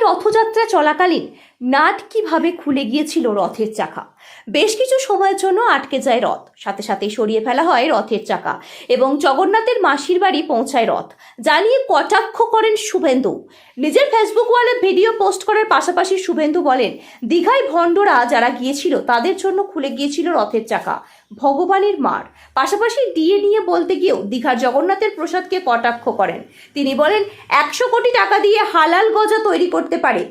রথযাত্রা চলাকালীন নাট কীভাবে খুলে গিয়েছিল রথের চাকা? বেশ কিছু সময়ের জন্য আটকে যায় রথ। সাথে সাথে সরিয়ে ফেলা হয় রথের চাকা এবং জগন্নাথের মাসির বাড়ি পৌঁছায় রথ। জানিয়ে কটাক্ষ করেন শুভেন্দু। নিজের ফেসবুক ওয়ালে ভিডিও পোস্ট করার পাশাপাশি শুভেন্দু বলেন, দীঘায় ভণ্ডরা যারা গিয়েছিল তাদের জন্য খুলে গিয়েছিল রথের চাকা। ভগবানের মার। পাশাপাশি ডিএ নিয়ে বলতে গিয়েও দীঘার জগন্নাথের প্রসাদকে কটাক্ষ করেন। তিনি বলেন, একশো কোটি টাকা দিয়ে হালাল গজা তৈরি করতে পারে।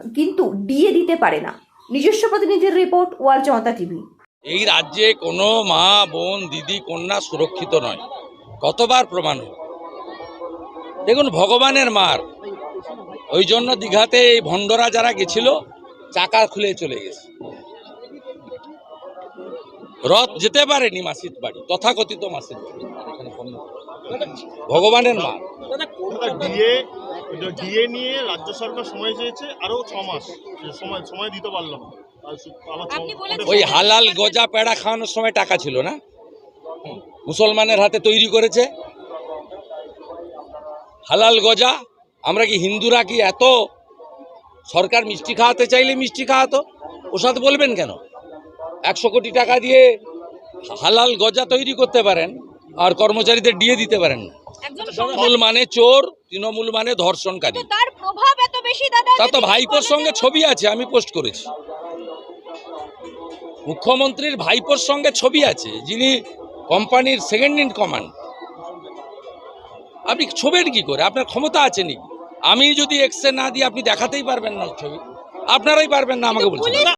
কিন্তু ডিএ দিতে পারে না। নিজস্ব প্রতিনিধির রিপোর্ট ওয়াল জনতা টিভি। এই রাজ্যে কোনো মা বোন দিদি কন্যা সুরক্ষিত নয়। কতবার প্রমাণ দেখুন ভগবানের মার। ওই জন্য দীঘাতে এই ভণ্ডরা যারা গেছিল চাকা খুলে চলে গেছে। রথ যেতে পারেনি মাসির বাড়ি তথাকথিত মাসির বাড়ি। ভগবানের মা ডিএ নিয়ে রাজ্য সরকার সময় চেয়েছে আরও ছ মাস। সময় সময় দিতে পারল না। ওই হালাল গজা পেড়া খাওয়ানোর সময় টাকা ছিল না? মুসলমানের হাতে তৈরি করেছে? হালাল গজা? আমরা কি হিন্দুরা কি এত সরকার মিষ্টি খাওয়াতে চাইলে মিষ্টি খাওয়াতো? ওসাদ বলবেন কেন? একশো কোটি টাকা দিয়ে হালাল গজা তৈরি করতে পারেন? আর কর্মচারীদের দিয়ে দিতে পারেন না। তৃণমূল মানে চোর তৃণমূল মানে ধর্ষণকারী। তা তো ভাইপোর সঙ্গে ছবি আছে আমি পোস্ট করেছি। মুখ্যমন্ত্রীর ভাইপোর সঙ্গে ছবি আছে যিনি কোম্পানির সেকেন্ড ইন কমান্ড আপনি ছবেন কি করে? আপনার ক্ষমতা আছে নাকি? আমি যদি এক্সে না দিই আপনি দেখাতেই পারবেন না ছবি। আপনারাই পারবেন না আমাকে বলছেন।